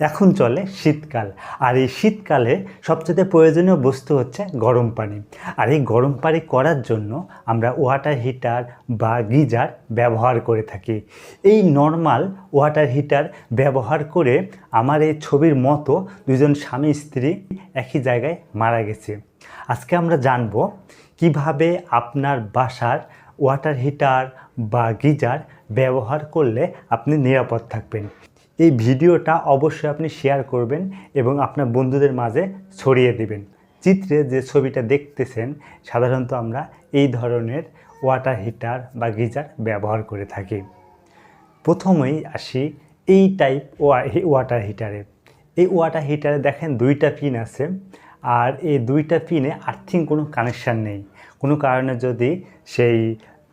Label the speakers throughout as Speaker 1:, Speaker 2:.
Speaker 1: এখন চলে শীতকাল। আর এই শীতকালে সবচেয়ে প্রয়োজনীয় বস্তু হচ্ছে গরম পানি। আর এই গরম পানি করার জন্য আমরা ওয়াটার হিটার বা গিজার ব্যবহার করে থাকি। এই নর্মাল ওয়াটার হিটার ব্যবহার করে আমার এই ছবির মতো দুজন স্বামী স্ত্রী একই জায়গায় মারা গেছে। আজকে আমরা জানব কীভাবে আপনার বাসার ওয়াটার হিটার বা গিজার ব্যবহার করলে আপনি নিরাপদ থাকবেন। এই ভিডিওটা অবশ্যই আপনি শেয়ার করবেন এবং আপনার বন্ধুদের মাঝে ছড়িয়ে দিবেন। চিত্রে যে ছবিটা দেখতেছেন, সাধারণত আমরা এই ধরনের ওয়াটার হিটার বা গিজার ব্যবহার করে থাকি। প্রথমেই আসি এই টাইপ ওয়াটার হিটারে এই ওয়াটার হিটারে দেখেন দুইটা পিন আছে আর এই দুইটা পিনে আর্থিং কোনো কানেকশান নেই। কোনো কারণে যদি সেই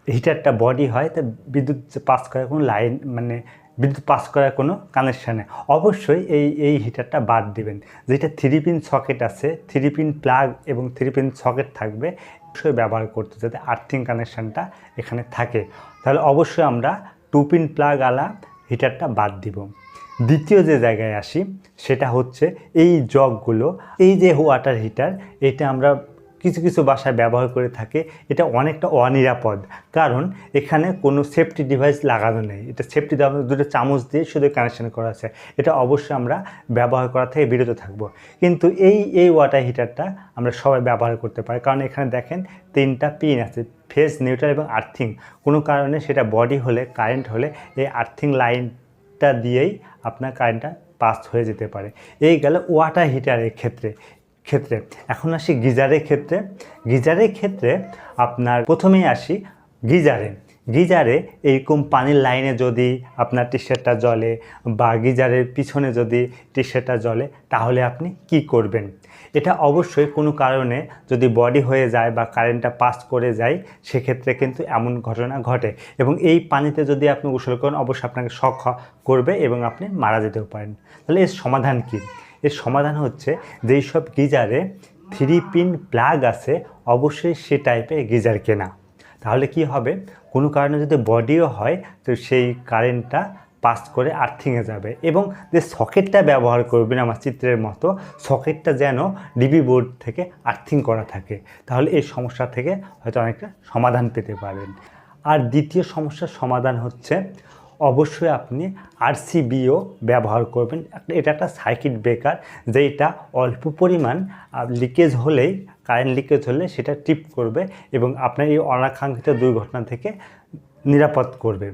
Speaker 1: হিটারটা বডি হয়, তা বিদ্যুৎ পাস করার কোনো লাইন মানে বিদ্যুৎ পাস করার কোনো কানেকশান অবশ্যই এই এই হিটারটা বাদ দিবেন। যেটা থ্রি পিন সকেট আছে থ্রি পিন প্লাগ এবং থ্রি পিন সকেট থাকবে, অবশ্যই ব্যবহার করতে যাতে আর্থিং কানেকশানটা এখানে থাকে। তাহলে অবশ্যই আমরা টু পিন প্লাগ আলা হিটারটা বাদ দিব। দ্বিতীয় যে জায়গায় আসি, সেটা হচ্ছে এই জগগুলো এই যে ওয়াটার হিটার এটা আমরা কিছু কিছু বাসায় ব্যবহার করে থাকে, এটা অনেকটা অনিরাপদ। কারণ এখানে কোনো সেফটি ডিভাইস লাগানো নেই। এটা সেফটি দুটো চামচ দিয়ে শুধু কানেকশন করা আছে। এটা অবশ্যই আমরা ব্যবহার করা থেকে বিরত থাকব। কিন্তু এই এই ওয়াটার হিটারটা আমরা সবাই ব্যবহার করতে পারি। কারণ এখানে দেখেন তিনটা পিন আছে ফেস নিউট্রাল এবং আর্থিং কোনো কারণে সেটা বডি হলে কারেন্ট হলে এই আর্থিং লাইনটা দিয়েই আপনার কারেন্টটা পাস হয়ে যেতে পারে। এই গেল ওয়াটার হিটারের ক্ষেত্রে। ক্ষেত্রে। এখন আসি গিজারের ক্ষেত্রে। গিজারের ক্ষেত্রে আপনার প্রথমেই আসি গিজারে। গিজারে এইরকম পানির লাইনে যদি আপনার টি শার্টটা জ্বলে বা গিজারের পিছনে যদি টি শার্টটা জ্বলে, তাহলে আপনি কি করবেন? এটা অবশ্যই কোনো কারণে যদি বডি হয়ে যায় বা কারেন্টটা পাস করে যায়, সেক্ষেত্রে কিন্তু এমন ঘটনা ঘটে। এবং এই পানিতে যদি আপনি গোসল করেন, অবশ্যই আপনাকে শখ করবে এবং আপনি মারা যেতেও পারেন। তাহলে এর সমাধান কী? এর সমাধান হচ্ছে যেই সব গিজারে থ্রি পিন প্লাগ আছে, অবশ্যই সে টাইপের গিজার কেনা। তাহলে কি হবে? কোনো কারণে যদি বডিও হয়, তো সেই কারেন্টটা পাস করে আর্থিংয়ে যাবে। এবং যে সকেটটা ব্যবহার করবেন আমার চিত্রের মতো, সকেটটা যেন ডিবি বোর্ড থেকে আর্থিং করা থাকে, তাহলে এই সমস্যা থেকে হয়তো অনেকটা সমাধান পেতে পারেন। আর দ্বিতীয় সমস্যার সমাধান হচ্ছে অবশ্যই আপনি আরসিবিও ব্যবহার করবেন। এটা একটা সার্কিট ব্রেকার যেটা অল্প পরিমাণ লিকেজ হলেই, কারেন্ট লিকেজ হলে সেটা টিপ করবে এবং আপনার এই অনাকাঙ্ক্ষিত দুর্ঘটনা থেকে নিরাপদ করবে।